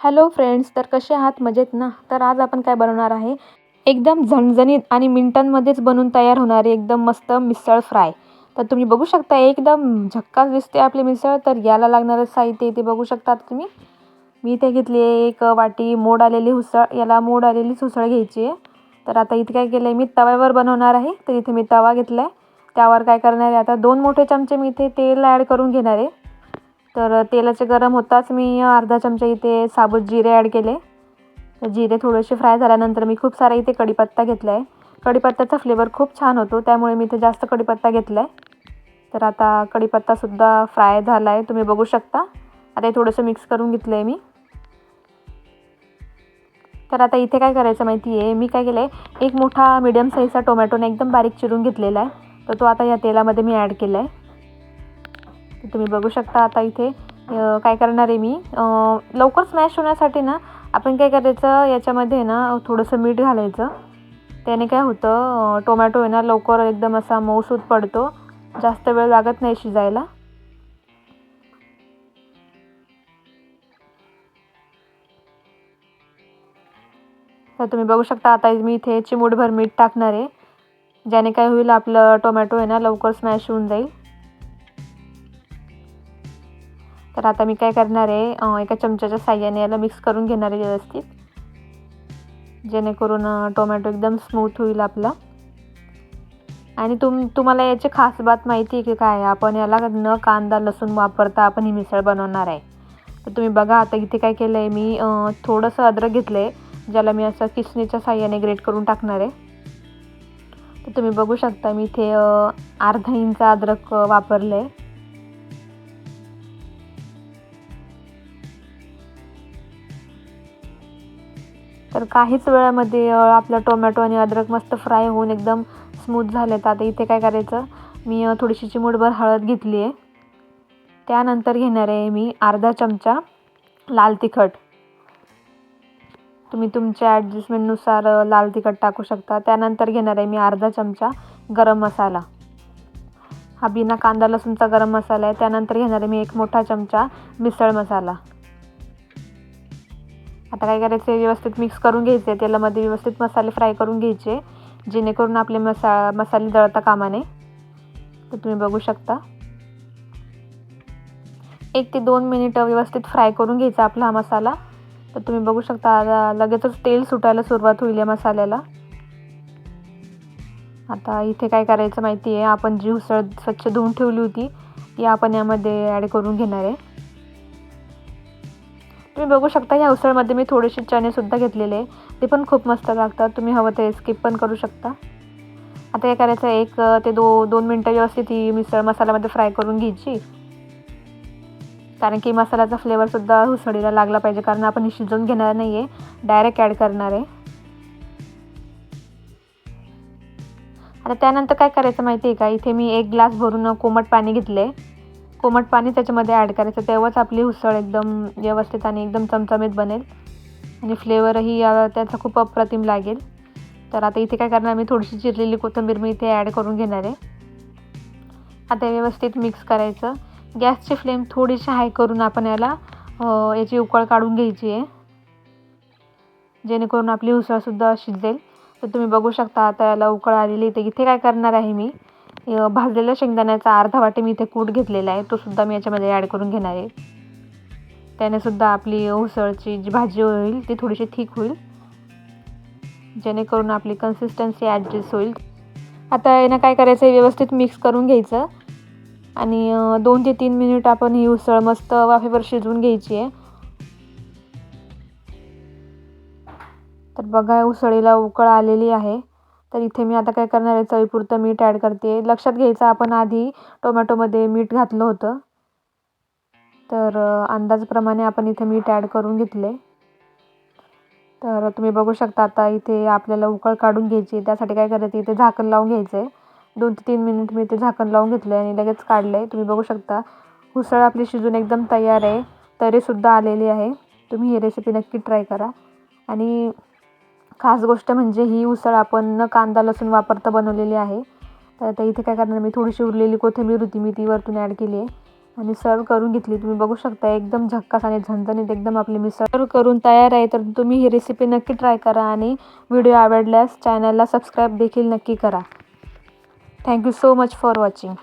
Hello friends तर कसे आहात? मजेत ना? तर आज आपण काय बनवणार आहे? एकदम झणझणीत आणि मिनटांमध्येच बनून तयार होणारी एकदम मस्त मिसळ फ्राय. तर तुम्ही बघू शकता एकदम झक्काच दिसते आपली मिसळ. तर याला लागणारं साहित्य इथे बघू शकता तुम्ही. मी इथे घेतली आहे एक वाटी मोड आलेली उसळ. याला मोड आलेलीच उसळ घ्यायची आहे. तर आता इथे काय केलं आहे मी तव्यावर बनवणार आहे. तर इथे मी तवा घेतला आहे त्यावर काय करणार आहे आता दोन मोठे चमचे मी इथे तेल ॲड करून घेणार आहे. तर तेलाचे गरम होताच मी अर्धा चमचा इथे साबूत जिरे ॲड केले. तर जिरे थोडेसे फ्राय झाल्यानंतर मी खूप सारा इथे कढीपत्ता घेतला आहे कढीपत्त्याचा फ्लेवर खूप छान होतो त्यामुळे मी इथे जास्त कढीपत्ता घेतला आहे तर आता कढीपत्तासुद्धा फ्राय झाला आहे तुम्ही बघू शकता. आता हे थोडंसं मिक्स करून घेतलं आहे मी. तर आता इथे काय करायचं माहिती आहे मी काय केलं आहे एक मोठा मिडियम साईजचा टोमॅटोने एकदम बारीक चिरून घेतलेला आहे. तर तो आता या तेलामध्ये मी ॲड केला आहे तुम्ही बघू शकता आता इथे काय करणार आहे मी? लवकर स्मॅश होण्यासाठी ना आपण काय करायचं याच्यामध्ये ना थोडंसं मीठ घालायचं. त्याने काय होतं टोमॅटो आहे ना लवकर एकदम असा मऊसूत पडतो. जास्त वेळ लागत नाही शिजायला. तर तुम्ही बघू शकता आता मी इथे चिमूटभर मीठ टाकणार आहे. ज्याने काय होईल आपलं टोमॅटो आहे ना लवकर स्मॅश होऊन जाईल. तर आता मी काय करणार आहे एका चमच्याच्या साह्याने याला मिक्स करून घेणार आहे व्यवस्थित. जेणेकरून टोमॅटो एकदम स्मूथ होईल आपला. आणि तुम तुम्हाला याची खास बात माहिती आहे की काय आपण याला न कांदा लसूण वापरता आपण ही मिसळ बनवणार आहे. तर तुम्ही बघा आता इथे काय केलं आहे मी थोडंसं अद्रक घेतलं आहे ज्याला मी असं किसणीच्या साह्याने ग्रेट करून टाकणार आहे. तर तुम्ही बघू शकता मी इथे अर्धा इंच अद्रक वापरलं आहे तर काहीच वेळामध्ये आपला टोमॅटो आणि अद्रक मस्त फ्राय होऊन एकदम स्मूथ झाले तर आता इथे काय करायचं मी थोडीशी चिमूटभर हळद घेतली आहे. त्यानंतर घेणार आहे मी अर्धा चमचा लाल तिखट. तुम्ही तुमच्या ॲडजस्टमेंटनुसार लाल तिखट टाकू शकता. त्यानंतर घेणार आहे मी अर्धा चमचा गरम मसाला. हा बिना कांदा लसूणचा गरम मसाला आहे. त्यानंतर घेणार आहे मी एक मोठा चमचा मिसळ मसाला. आता काय करायचं व्यवस्थित मिक्स करून घ्यायचे तेलामध्ये व्यवस्थित मसाले फ्राय करून घ्यायचे जेणेकरून आपले मसा मसाले जळता कामा नये. तर तुम्ही बघू शकता. एक ते दोन मिनिटं व्यवस्थित फ्राय करून घ्यायचा आपला हा मसाला. तर तुम्ही बघू शकता लगेचच तेल सुटायला सुरुवात होईल या मसाल्याला. आता इथे काय करायचं माहिती आहे आपण जी उसळ स्वच्छ धुवून ठेवली होती ती आपण यामध्ये ॲड करून घेणार आहे. तुम्ही बघू शकता ह्या उसळमध्ये मी थोडेसे चणेसुद्धा घेतलेले ते पण खूप मस्त लागतात. तुम्ही हवं ते स्किप पण करू शकता. आता हे करायचं एक ते दो दोन मिनटं व्यवस्थित ती मिसळ मसाल्यामध्ये फ्राय करून घ्यायची. कारण की मसाल्याचा फ्लेवरसुद्धा उसळीला लागला पाहिजे कारण आपण हे शिजवून घेणार नाही आहे डायरेक्ट ॲड करणार आहे. आता त्यानंतर काय करायचं माहिती आहे का? इथे मी एक ग्लास भरून कोमट पाणी घेतले कोमट पाणी त्याच्यामध्ये ॲड करायचं. तेव्हाच आपली उसळ एकदम व्यवस्थित आणि एकदम चमचमीत बनेल. आणि फ्लेवरही त्याचा खूप अप्रतिम लागेल. तर आता इथे काय करणार मी थोडीशी चिरलेली कोथिंबीर मी इथे ॲड करून घेणार आहे. आता व्यवस्थित मिक्स करायचं. गॅसची फ्लेम थोडीशी हाय करून आपण याला याची उकळ काढून घ्यायची आहे. जेणेकरून आपली उसळसुद्धा शिजेल तर तुम्ही बघू शकता आता याला उकळ आलेली तर इथे काय करणार आहे मी भाजलेल्या शेंगदाण्याचा अर्धा वाटी मी इथे कूट घेतलेला आहे. तो सुद्धा मी याच्यामध्ये ॲड करून घेणार आहे. त्याने सुद्धा आपली उसळची जी भाजी होईल ती थोडीशी थिक होईल. जेणेकरून आपली कन्सिस्टन्सी ॲडजस्ट होईल. आता यानं काय करायचं आहे? व्यवस्थित मिक्स करून घ्यायचं. आणि दोन ते तीन मिनिट आपण ही उसळ मस्त वाफेवर शिजवून घ्यायची आहे. तर बघा उसळीला उकळ आलेली आहे. तर इथे मी आता काय करणार आहे? चवीपुरतं मीठ ॲड करते. लक्षात घ्यायचं आपण आधी टोमॅटोमध्ये मीठ घातलं होतं. तर अंदाजप्रमाणे आपण इथे मीठ ॲड करून घेतले तर तुम्ही बघू शकता आता इथे आपल्याला उकळ काढून घ्यायची त्यासाठी काय करायचं इथे झाकण लावून घ्यायचं आहे दोन ते तीन मिनिट मी इथे झाकण लावून घेतलं आहे आणि लगेच काढलं आहे तुम्ही बघू शकता उसळ आपली शिजून एकदम तयार आहे. तरीसुद्धा आलेली आहे. तुम्ही ही रेसिपी नक्की ट्राय करा. आणि खास गोष्ट म्हणजे ही उसळ आपण न कांदा लसूण वापरता बनवलेली आहे. तर आता इथे काय करणार मी थोडीशी उरलेली कोथिंबीर होती मी ती वरतून ॲड केली आहे. आणि सर्व करून घेतली. तुम्ही बघू शकता एकदम झक्कास आणि झणझणीत एकदम आपली मिसळ सर्व करून तयार आहे. तर तुम्ही ही रेसिपी नक्की ट्राय करा आणि व्हिडिओ आवडल्यास चॅनलला सबस्क्राईब देखील नक्की करा. Thank you so much for watching